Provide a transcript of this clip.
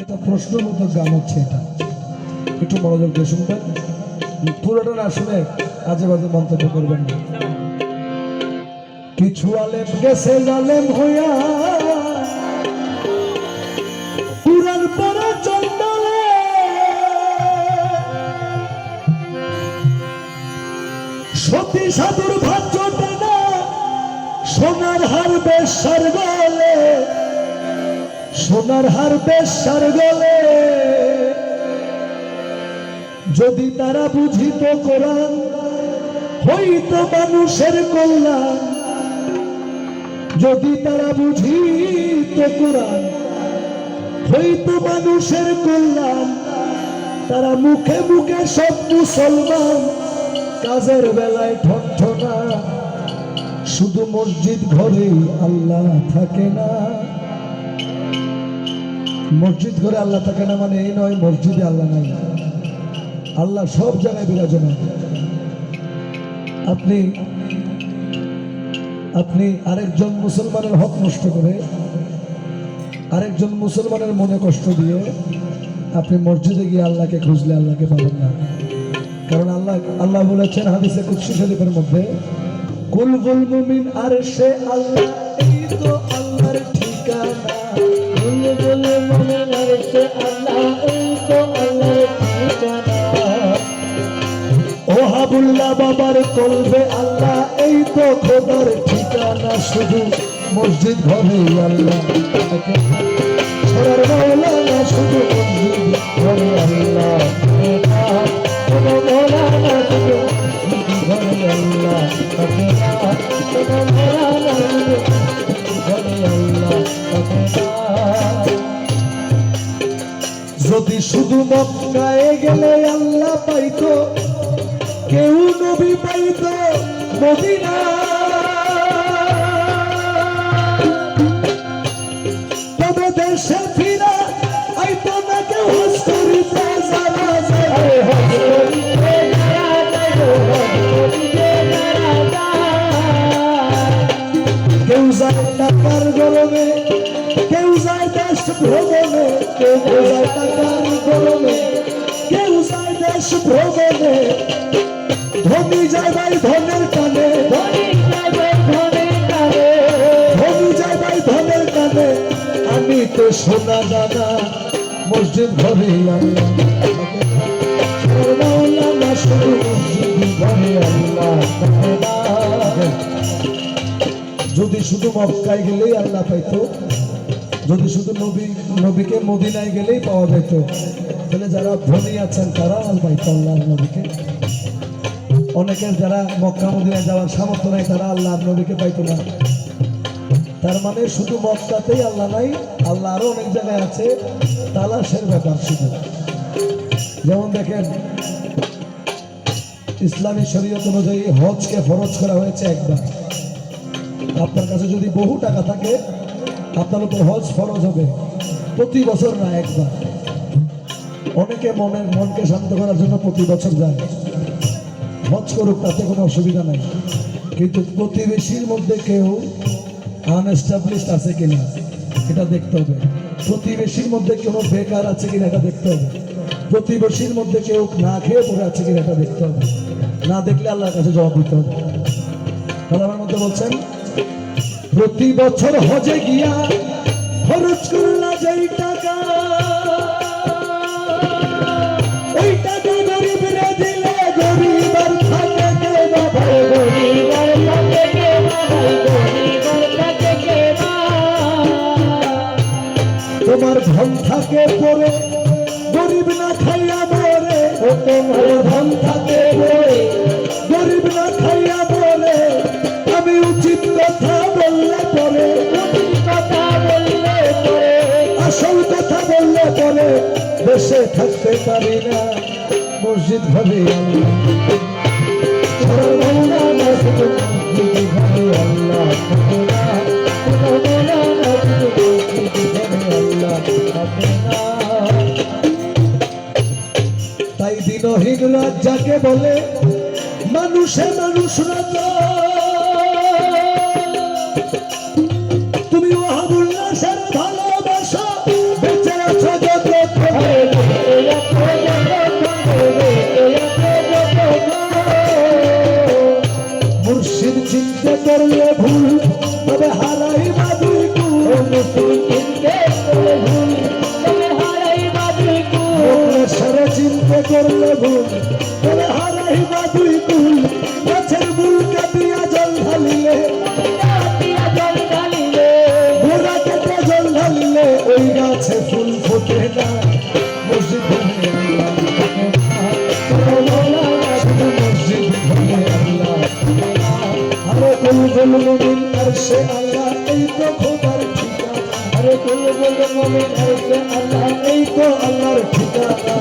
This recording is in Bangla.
এটা প্রশ্নবোধক গান হচ্ছে এটা। একটু মনোযোগ দিয়ে শুনবেন। পুরোটা না শুনে আজে বাজে মন্তব্য করবেন না। কিছু আলেম গেছে জালেম হইয়া পুরান পরা চন্দলে সতী সাধুর টানা, সোনার হার বেশার গলে সোনার হার বেশার গলে। যদি তারা বুঝিত কোরআন, হইতো মানুষের কল্যাণ। যদি তারা বুঝিত কোরআন, হইতো মানুষের কল্যাণ। তারা মুখে মুখে সব মুসলমান, কাজের বেলায় ঠনঠনা শুধু মসজিদ ঘরেই আল্লাহ থাকে না। মসজিদ ঘরে আল্লাহ থাকে না মানে এই নয়, মসজিদে আল্লাহ নাই। আল্লাহ সব জায়গায় বিরাজমান। আপনি আপনি আরেকজন মুসলমানের হক নষ্ট করে, আরেকজন মুসলমানের মনে কষ্ট দিয়ে আপনি মসজিদে গিয়ে আল্লাহকে খুঁজলে আল্লাহকে পাবেন না। কারণ আল্লাহ আল্লাহ বলেছেন হাদিসে কুৎসি শরীফের মধ্যে, কুল গুল মুমিন আর সে আল্লাহ এই তো আল্লাহর ঠিকানা। হাবুল্লাহ বাবার কলবে আল্লাহ এই তো খোদার ঠিকানা শুধু মসজিদ ঘরে আল্লাহ। শুধু যদি শুধু মক্কায় গেলে আল্লাহ পাইতো কেউ নবী পাইতো মদিনা। তবে দেশে ফিরা আইতো না কেউ যায়। কেউ যায় টাকার গরমে কেউ যায় দেশ ভ্রমণে কেউ যায় টাকার গরমে কেউ যায় দেশ ভ্রমণে। ধনী যায় ভাই ধনের টানে ধনী যায় ভাই ধনের টানে আমি তো সোনা দানা মসজিদ ঘরে মৌলানা শুধু মসজিদ ঘরে আল্লাহ। যদি শুধু মক্কায় গেলেই আল্লাহ পাইতো। যদি শুধু নবী, নবীকে মদিনায় গেলেই পাওয়া যেত, তাহলে যারা ধনী আছেন, তারা আর পাইতো আল্লাহর নবীকে। অনেকের যারা মক্কা, মদিনায় যাওয়ার সামর্থ্য নাই, তারা আল্লাহর নবীকে পাইতো না। তার মানে শুধু মক্কাতেই আল্লাহ নাই, আল্লাহ আরও অনেক জায়গায় আছে, তালাশের ব্যাপার শুধু। যেমন দেখেন, ইসলামী শরীয়ত অনুযায়ী হজকে ফরজ করা হয়েছে একবার। আপনার কাছে যদি বহু টাকা থাকে আপনার উপর হজ ফরজ হবে। প্রতি বছর না একবার। অনেকে মনের মনকে শান্ত করার জন্য প্রতি বছর যায়। হজ করুক, তাতে কোনো অসুবিধা নাই। কিন্তু প্রতিবেশীর মধ্যে কেউ আনএস্টাবলিশড আছে কিনা, এটা দেখতে হবে। প্রতিবেশীর মধ্যে কোনো বেকার আছে কিনা, এটা দেখতে হবে। প্রতিবেশীর মধ্যে কেউ না খেয়ে পড়ে আছে কিনা, এটা দেখতে হবে। না দেখলে আল্লাহর কাছে জবাব দিতে হবে। আমার মধ্যে বলছেন প্রতি বছর হজে গিয়া খরচ করলা যেই টাকা। ওই টাকা গরিবরে দিলে গরিব আর থাকে কে বাবা? তোমার ধন থাকে পরে থাকতে পারি না মসজিদ হবে তাই দিনহীন রাত বলে মানুষে মানুষ রাত চিনতে করলে ভুল তবে হারাই বাদুই কুল। মুসলিম চিনতে করলে ভুল তবে হারাই বাদুই কুল। সরে চিনতে করলে ভুল তবে হারাই বাদুই কুল। গাছের মূল কাটিয়া জল ঢালিলে জল ঢালিলে। ঘোড়া কেটে জল ঢালিলে ওই গাছে ফুল ফোটে না। মুমিন আরশে আল্লাহ এই তো খোদার ঠিকানা আরে কুল বুল মুমিন আরশে আল্লাহ এই তো আল্লাহর ঠিকানা